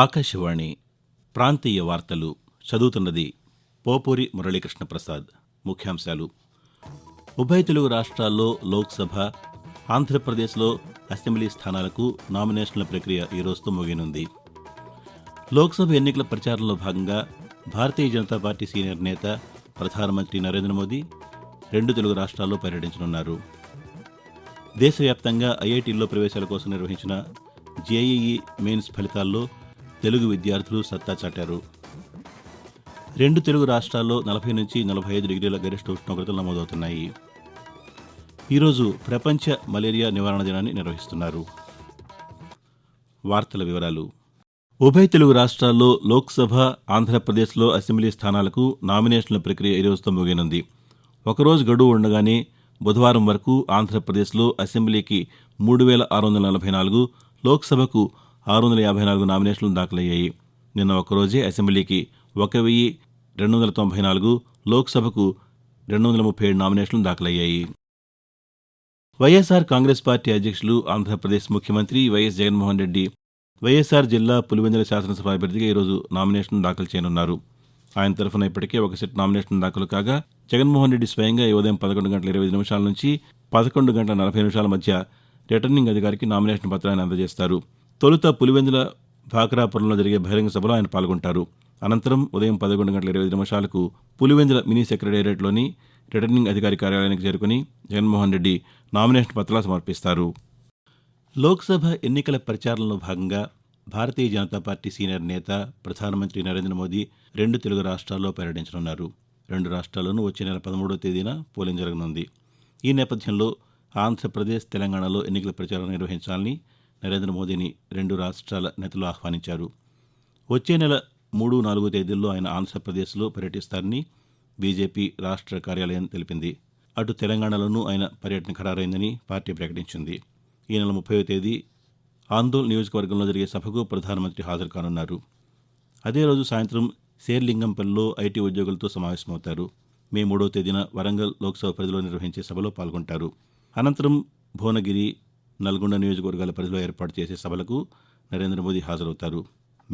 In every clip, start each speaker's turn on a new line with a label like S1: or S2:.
S1: ఆకాశవాణి ప్రాంతీయ వార్తలు చదువుతున్నది పోపూరి మురళీకృష్ణ ప్రసాద్ ముఖ్యాంశాలు ఉభయ తెలుగు రాష్ట్రాల్లో లోక్సభ ఆంధ్రప్రదేశ్లో అసెంబ్లీ స్థానాలకు నామినేషన్ల ప్రక్రియ ఈ రోజుతో ముగినుంది లోక్సభ ఎన్నికల ప్రచారంలో భాగంగా భారతీయ జనతా పార్టీ సీనియర్ నేత ప్రధానమంత్రి నరేంద్ర మోదీ రెండు తెలుగు రాష్ట్రాల్లో పర్యటించనున్నారు దేశవ్యాప్తంగా ఐఐటీల్లో ప్రవేశాల కోసం నిర్వహించిన జేఈఈ మెయిన్స్ ఫలితాల్లో తెలుగు విద్యార్థులు సత్తా చాటారు రెండు తెలుగు రాష్ట్రాల్లో నలభై నుంచి నలభై ఐదు డిగ్రీల గరిష్ట ఉష్ణోగ్రతలు నమోదవుతున్నాయి ఈరోజు ప్రపంచ మలేరియా నివారణ దినాన్ని నిర్వహిస్తున్నారు వార్తల వివరాలు ఉభయ తెలుగు రాష్ట్రాల్లో లోక్సభ ఆంధ్రప్రదేశ్లో అసెంబ్లీ స్థానాలకు నామినేషన్ల ప్రక్రియ ఈరోజుతో ముగినుంది ఒకరోజు గడువు ఉండగానే బుధవారం వరకు ఆంధ్రప్రదేశ్లో అసెంబ్లీకి మూడు వేల ఆరు వందల నలభై నాలుగు లోక్సభకు ఆరు వందల యాభై నాలుగు నామినేషన్లు దాఖలయ్యాయి నిన్న ఒక్కరోజే అసెంబ్లీకి ఒక వెయ్యి రెండు వందల తొంభై నాలుగు లోక్సభకు రెండు వందల ముప్పై ఏడు నామినేషన్లు దాఖలయ్యాయి వైఎస్ఆర్ కాంగ్రెస్ పార్టీ అధ్యక్షులు ఆంధ్రప్రదేశ్ ముఖ్యమంత్రి వైఎస్ జగన్మోహన్ రెడ్డి వైఎస్ఆర్ జిల్లా పులివెందుల శాసనసభ అభ్యర్థిగా ఈరోజు నామినేషన్ దాఖలు చేయనున్నారు ఆయన తరఫున ఇప్పటికే ఒక సెట్ నామినేషన్ దాఖలు కాగా జగన్మోహన్ రెడ్డి స్వయంగా ఈ ఉదయం పదకొండు గంటల ఇరవై నిమిషాల నుంచి పదకొండు గంటల నలభై నిమిషాల మధ్య రిటర్నింగ్ అధికారికి నామినేషన్ పత్రాన్ని అందజేస్తారు తొలుత పులివెందుల భాకరాపురంలో జరిగే బహిరంగ సభలో ఆయన పాల్గొంటారు అనంతరం ఉదయం పదకొండు గంటల ఇరవై నిమిషాలకు పులివెందుల మినీ సెక్రటేరియట్లోని రిటర్నింగ్ అధికారి కార్యాలయానికి చేరుకుని జగన్మోహన్ రెడ్డి నామినేషన్ పత్రాలు సమర్పిస్తారు లోక్సభ ఎన్నికల ప్రచారంలో భాగంగా భారతీయ జనతా పార్టీ సీనియర్ నేత ప్రధానమంత్రి నరేంద్ర మోదీ రెండు తెలుగు రాష్ట్రాల్లో పర్యటించనున్నారు రెండు రాష్ట్రాల్లోనూ వచ్చే నెల పదమూడవ తేదీన పోలింగ్ జరగనుంది ఈ నేపథ్యంలో ఆంధ్రప్రదేశ్ తెలంగాణలో ఎన్నికల ప్రచారం నిర్వహించాలని నరేంద్ర మోదీని రెండు రాష్ట్రాల నేతలు ఆహ్వానించారు వచ్చే నెల మూడు నాలుగు తేదీల్లో ఆయన ఆంధ్రప్రదేశ్లో పర్యటిస్తారని బీజేపీ రాష్ట్ర కార్యాలయం తెలిపింది అటు తెలంగాణలోనూ ఆయన పర్యటన ఖరారైందని పార్టీ ప్రకటించింది ఈ నెల ముప్పై తేదీ ఆందోళన నియోజకవర్గంలో జరిగే సభకు ప్రధానమంత్రి హాజరు కానున్నారు అదే రోజు సాయంత్రం శేర్లింగంపల్లిలో ఐటీ ఉద్యోగులతో సమావేశమవుతారు మే మూడో తేదీన వరంగల్ లోక్సభ పరిధిలో నిర్వహించే సభలో పాల్గొంటారు అనంతరం భువనగిరి నల్గొండ నియోజకవర్గాల పరిధిలో ఏర్పాటు చేసే సభలకు నరేంద్ర మోదీ హాజరవుతారు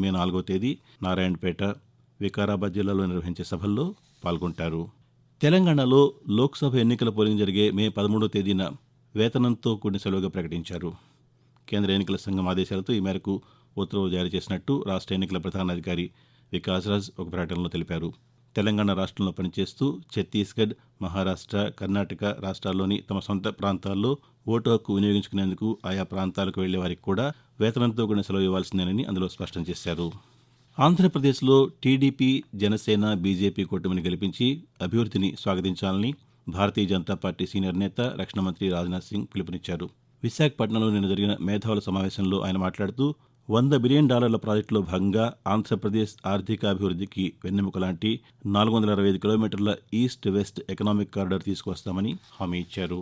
S1: మే నాలుగో తేదీ నారాయణపేట వికారాబాద్ జిల్లాలో నిర్వహించే సభల్లో పాల్గొంటారు తెలంగాణలో లోక్సభ ఎన్నికల పోలింగ్ జరిగే మే పదమూడో తేదీన వేతనంతో కూడిన సెలవుగా ప్రకటించారు కేంద్ర ఎన్నికల సంఘం ఆదేశాలతో ఈ మేరకు ఉత్తర్వులు జారీ చేసినట్టు రాష్ట్ర ఎన్నికల ప్రధానాధికారి వికాస్రాజ్ ఒక ప్రకటనలో తెలిపారు తెలంగాణ రాష్ట్రంలో పనిచేస్తూ ఛత్తీస్గఢ్ మహారాష్ట్ర కర్ణాటక రాష్ట్రాల్లోని తమ సొంత ప్రాంతాల్లో ఓటు హక్కు వినియోగించుకునేందుకు ఆయా ప్రాంతాలకు వెళ్లే వారికి కూడా వేతనంతో కూడిన సెలవు ఇవ్వాల్సిందేనని అందులో స్పష్టం చేశారు ఆంధ్రప్రదేశ్లో టీడీపీ జనసేన బీజేపీ కూటమిని గెలిపించి అభివృద్ధిని స్వాగతించాలని భారతీయ జనతా పార్టీ సీనియర్ నేత రక్షణ మంత్రి రాజ్నాథ్ సింగ్ పిలుపునిచ్చారు విశాఖపట్నంలో నిన్న జరిగిన మేధావుల సమావేశంలో ఆయన మాట్లాడుతూ వంద బిలియన్ డాలర్ల ప్రాజెక్టులో భాగంగా ఆంధ్రప్రదేశ్ ఆర్థికాభివృద్ధికి వెన్నెముక లాంటి నాలుగు వందల అరవై ఐదు కిలోమీటర్ల ఈస్ట్ వెస్ట్ ఎకనామిక్ కారిడార్ తీసుకొస్తామని హామీ ఇచ్చారు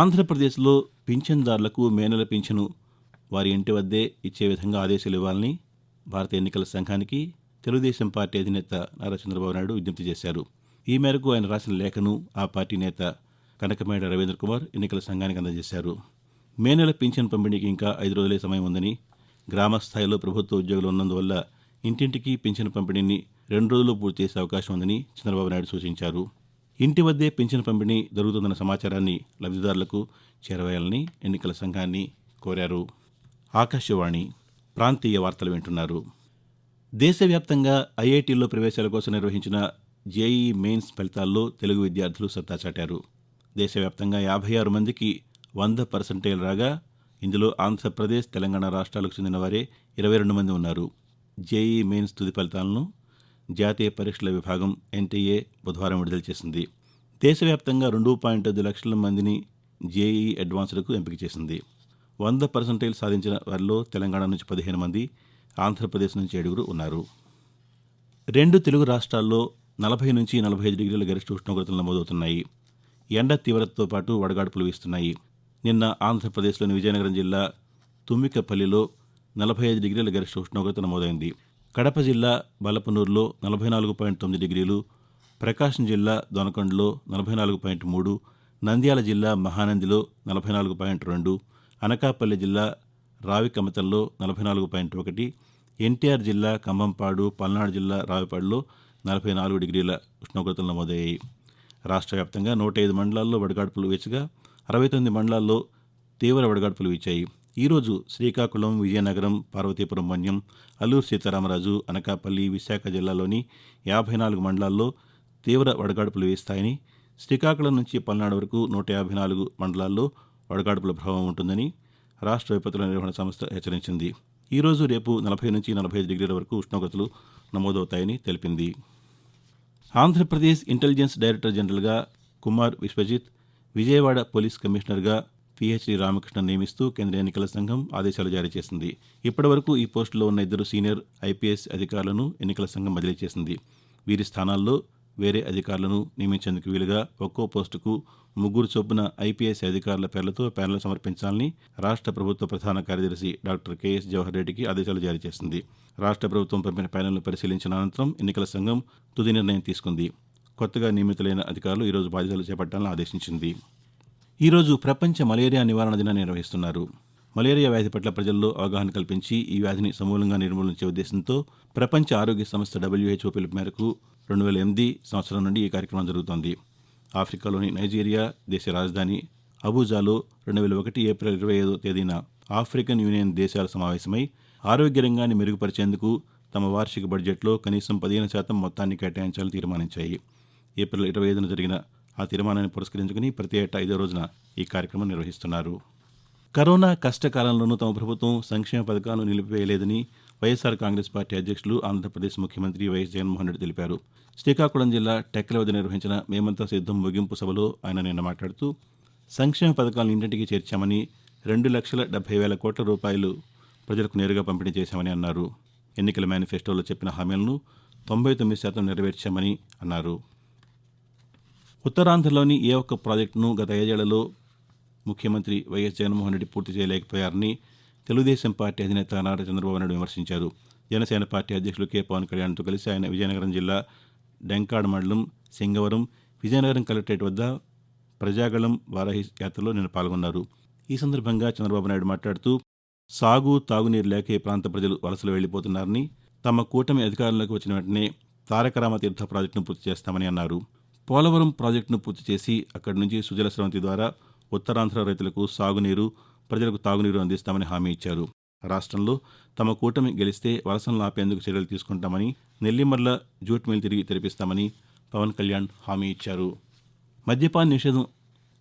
S1: ఆంధ్రప్రదేశ్లో పింఛన్దారులకు మే నెల పింఛను వారి ఇంటి వద్దే ఇచ్చే విధంగా ఆదేశాలు ఇవ్వాలని భారత ఎన్నికల సంఘానికి తెలుగుదేశం పార్టీ అధినేత నారా చంద్రబాబు నాయుడు విజ్ఞప్తి చేశారు ఈ మేరకు ఆయన రాసిన లేఖను ఆ పార్టీ నేత కనకమేడ రవీంద్ర కుమార్ ఎన్నికల సంఘానికి అందజేశారు మే నెల పింఛన్ పంపిణీకి ఇంకా ఐదు రోజులే సమయం ఉందని గ్రామ స్థాయిలో ప్రభుత్వ ఉద్యోగులు ఉన్నందువల్ల ఇంటింటికి పింఛన్ పంపిణీని రెండు రోజుల్లో పూర్తి చేసే అవకాశం ఉందని చంద్రబాబు నాయుడు సూచించారు ఇంటి వద్దే పింఛన్ పంపిణీ జరుగుతుందన్న సమాచారాన్ని లబ్ధిదారులకు చేరవేయాలని ఎన్నికల సంఘాన్ని కోరారు ఆకాశవాణి ప్రాంతీయ వార్తలు వింటున్నారు దేశవ్యాప్తంగా ఐఐటీల్లో ప్రవేశాల కోసం నిర్వహించిన జేఈ మెయిన్స్ ఫలితాల్లో తెలుగు విద్యార్థులు సత్తా చాటారు దేశవ్యాప్తంగా యాభై ఆరు మందికి వంద పర్సెంటేజ్ రాగా ఇందులో ఆంధ్రప్రదేశ్ తెలంగాణ రాష్ట్రాలకు చెందిన వారే ఇరవై రెండు మంది ఉన్నారు జేఈ మెయిన్స్ తుది ఫలితాలను జాతీయ పరీక్షల విభాగం ఎన్టీఏ బుధవారం విడుదల చేసింది దేశవ్యాప్తంగా రెండు పాయింట్ ఐదు లక్షల మందిని జేఈ అడ్వాన్స్డ్కు ఎంపిక చేసింది వంద పర్సెంటేజ్ సాధించిన వారిలో తెలంగాణ నుంచి పదిహేను మంది ఆంధ్రప్రదేశ్ నుంచి ఏడుగురు ఉన్నారు రెండు తెలుగు రాష్ట్రాల్లో నలభై నుంచి నలభై ఐదు డిగ్రీల గరిష్ట ఉష్ణోగ్రతలు నమోదవుతున్నాయి ఎండ తీవ్రతతో పాటు వడగాడుపులు వీస్తున్నాయి నిన్న ఆంధ్రప్రదేశ్లోని విజయనగరం జిల్లా తుమ్మికపల్లిలో నలభై ఐదు డిగ్రీల గరిష్ట ఉష్ణోగ్రత నమోదైంది కడప జిల్లా బలపనూరులో నలభై నాలుగు పాయింట్ తొమ్మిది డిగ్రీలు ప్రకాశం జిల్లా దొనకొండలో నలభై నాలుగు పాయింట్ మూడు నంద్యాల జిల్లా మహానందిలో నలభై నాలుగు పాయింట్ రెండు అనకాపల్లి జిల్లా రావికమతంలో నలభై నాలుగు పాయింట్ ఒకటి ఎన్టీఆర్ జిల్లా ఖమ్మంపాడు పల్నాడు జిల్లా రావిపాడులో నలభై నాలుగు డిగ్రీల ఉష్ణోగ్రతలు నమోదయ్యాయి రాష్ట్ర వ్యాప్తంగా నూట ఐదు మండలాల్లో వడగాడ్పులు వేచగా అరవై తొమ్మిది మండలాల్లో తీవ్ర వడగాడ్పులు వీచాయి ఈరోజు శ్రీకాకుళం విజయనగరం పార్వతీపురం మన్యం అల్లూరు సీతారామరాజు అనకాపల్లి విశాఖ జిల్లాలోని యాభై నాలుగు మండలాల్లో తీవ్ర వడగాడుపులు వేస్తాయని శ్రీకాకుళం నుంచి పల్నాడు వరకు నూట యాభై నాలుగు మండలాల్లో వడగాడుపుల ప్రభావం ఉంటుందని రాష్ట్ర విపత్తుల నిర్వహణ సంస్థ హెచ్చరించింది ఈరోజు రేపు నలభై నుంచి నలభై ఐదు డిగ్రీల వరకు ఉష్ణోగ్రతలు నమోదవుతాయని తెలిపింది ఆంధ్రప్రదేశ్ ఇంటెలిజెన్స్ డైరెక్టర్ జనరల్గా కుమార్ విశ్వజిత్ విజయవాడ పోలీస్ కమిషనర్గా పిహెచ్డి రామకృష్ణ నియమిస్తూ కేంద్ర ఎన్నికల సంఘం ఆదేశాలు జారీ చేసింది ఇప్పటివరకు ఈ పోస్టులో ఉన్న ఇద్దరు సీనియర్ ఐపీఎస్ అధికారులను ఎన్నికల సంఘం బదిలీ చేసింది వీరి స్థానాల్లో వేరే అధికారులను నియమించేందుకు వీలుగా ఒక్కో పోస్టుకు ముగ్గురు చొప్పున ఐపీఎస్ అధికారుల పేర్లతో ప్యానల్ సమర్పించాలని రాష్ట్ర ప్రభుత్వ ప్రధాన కార్యదర్శి డాక్టర్ కెఎస్ జవహర్ రెడ్డికి ఆదేశాలు జారీ చేసింది రాష్ట్ర ప్రభుత్వం పంపిన ప్యానల్ను పరిశీలించిన అనంతరం ఎన్నికల సంఘం తుది నిర్ణయం తీసుకుంది కొత్తగా నియమితులైన అధికారులు ఈరోజు బాధ్యతలు చేపట్టాలని ఆదేశించింది ఈరోజు ప్రపంచ మలేరియా నివారణ దినాన్ని నిర్వహిస్తున్నారు మలేరియా వ్యాధి పట్ల ప్రజల్లో అవగాహన కల్పించి ఈ వ్యాధిని సమూలంగా నిర్మూలించే ఉద్దేశంతో ప్రపంచ ఆరోగ్య సంస్థ డబ్ల్యూహెచ్ఓ పిలుపు మేరకు రెండు వేల ఎనిమిది సంవత్సరం నుండి ఈ కార్యక్రమం జరుగుతోంది ఆఫ్రికాలోని నైజీరియా దేశ రాజధాని అబూజాలో రెండు వేల ఒకటి ఏప్రిల్ ఇరవై ఐదో తేదీన ఆఫ్రికన్ యూనియన్ దేశాల సమావేశమై ఆరోగ్య రంగాన్ని మెరుగుపరిచేందుకు తమ వార్షిక బడ్జెట్లో కనీసం పదిహేను శాతం మొత్తాన్ని కేటాయించాలని తీర్మానించాయి ఏప్రిల్ ఇరవై ఐదున జరిగిన ఆ తీర్మానాన్ని పురస్కరించుకుని ప్రతి ఏటా ఐదో రోజున ఈ కార్యక్రమం నిర్వహిస్తున్నారు కరోనా కష్టకాలంలోనూ తమ ప్రభుత్వం సంక్షేమ పథకాలను నిలిపివేయలేదని వైఎస్ఆర్ కాంగ్రెస్ పార్టీ అధ్యక్షులు ఆంధ్రప్రదేశ్ ముఖ్యమంత్రి వైఎస్ జగన్మోహన్ రెడ్డి తెలిపారు శ్రీకాకుళం జిల్లా టెక్కల వద్ద నిర్వహించిన మేమంతా సిద్ధం ముగింపు సభలో ఆయన నిన్న మాట్లాడుతూ సంక్షేమ పథకాలను ఇంటింటికి చేర్చామని రెండు లక్షల డెబ్బై వేల కోట్ల రూపాయలు ప్రజలకు నేరుగా పంపిణీ చేశామని అన్నారు ఎన్నికల మేనిఫెస్టోలో చెప్పిన హామీలను తొంభై తొమ్మిది శాతం నెరవేర్చామని అన్నారు ఉత్తరాంధ్రలోని ఏ ఒక్క ప్రాజెక్టును గత ఐదేళ్లలో ముఖ్యమంత్రి వైఎస్ జగన్మోహన్ రెడ్డి పూర్తి చేయలేకపోయారని తెలుగుదేశం పార్టీ అధినేత నారా చంద్రబాబు నాయుడు విమర్శించారు జనసేన పార్టీ అధ్యక్షులు కె పవన్ కళ్యాణ్తో కలిసి ఆయన విజయనగరం జిల్లా డెంకాడ మండలం సింగవరం విజయనగరం కలెక్టరేట్ వద్ద ప్రజాగళం వారాహి యాత్రలో నిన్న పాల్గొన్నారు ఈ సందర్భంగా చంద్రబాబు నాయుడు మాట్లాడుతూ సాగు తాగునీరు లేక ఈ ప్రాంత ప్రజలు వలసలు వెళ్లిపోతున్నారని తమ కూటమి అధికారంలోకి వచ్చిన వెంటనే తారకరామ తీర్థ ప్రాజెక్టును పూర్తి చేస్తామని అన్నారు పోలవరం ప్రాజెక్టును పూర్తి చేసి అక్కడి నుంచి సుజల స్రవంతి ద్వారా ఉత్తరాంధ్ర రైతులకు సాగునీరు ప్రజలకు తాగునీరు అందిస్తామని హామీ ఇచ్చారు రాష్ట్రంలో తమ కూటమి గెలిస్తే వలసలు ఆపేందుకు చర్యలు తీసుకుంటామని నెల్లిమర్ల జూట్ మిల్ తిరిగి తెరిపిస్తామని పవన్ కళ్యాణ్ హామీ ఇచ్చారు మద్యపాన నిషేధం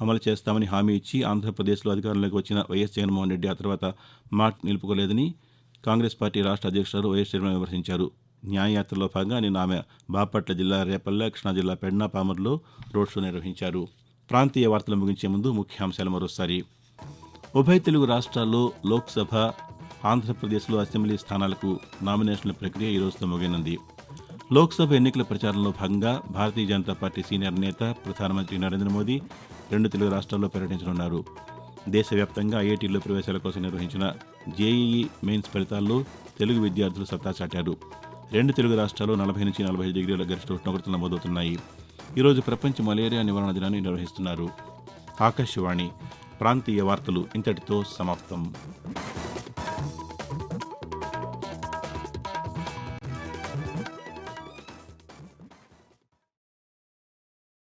S1: అమలు చేస్తామని హామీ ఇచ్చి ఆంధ్రప్రదేశ్లో అధికారంలోకి వచ్చిన వైఎస్ జగన్మోహన్ రెడ్డి ఆ తర్వాత మాట నిలుపుకోలేదని కాంగ్రెస్ పార్టీ రాష్ట్ర అధ్యక్షుడు వైఎస్ జగన్మోహన్ విమర్శించారు న్యాయయాత్రలో భాగంగా నిన్న ఆమె బాపట్ల జిల్లా రేపల్లె కృష్ణా జిల్లా పెడ్నాపామర్లో రోడ్ షో నిర్వహించారు ప్రాంతీయ వార్తలు ముగించే ముందు ముఖ్యాంశాలు మరోసారి ఉభయ తెలుగు రాష్ట్రాల్లో లోక్సభ ఆంధ్రప్రదేశ్లో అసెంబ్లీ స్థానాలకు నామినేషన్ల ప్రక్రియ ఈరోజుతో ముగినంది లోక్సభ ఎన్నికల ప్రచారంలో భాగంగా భారతీయ జనతా పార్టీ సీనియర్ నేత ప్రధానమంత్రి నరేంద్ర మోదీ రెండు తెలుగు రాష్ట్రాల్లో పర్యటించనున్నారు దేశవ్యాప్తంగా ఐఐటీల్లో ప్రవేశాల కోసం నిర్వహించిన జేఈఈ మెయిన్స్ ఫలితాల్లో తెలుగు విద్యార్థులు సత్తా చాటారు రెండు తెలుగు రాష్ట్రాలు నలభై నుంచి నలభై ఐదు డిగ్రీల గరిష్ట ఉష్ణోగ్రతలు నమోదవుతున్నాయి ఈరోజు ప్రపంచ మలేరియా నివారణ దినాన్ని నిర్వహిస్తున్నారు ఆకాశవాణి ప్రాంతీయ వార్తలు ఇంతటితో సమాప్తం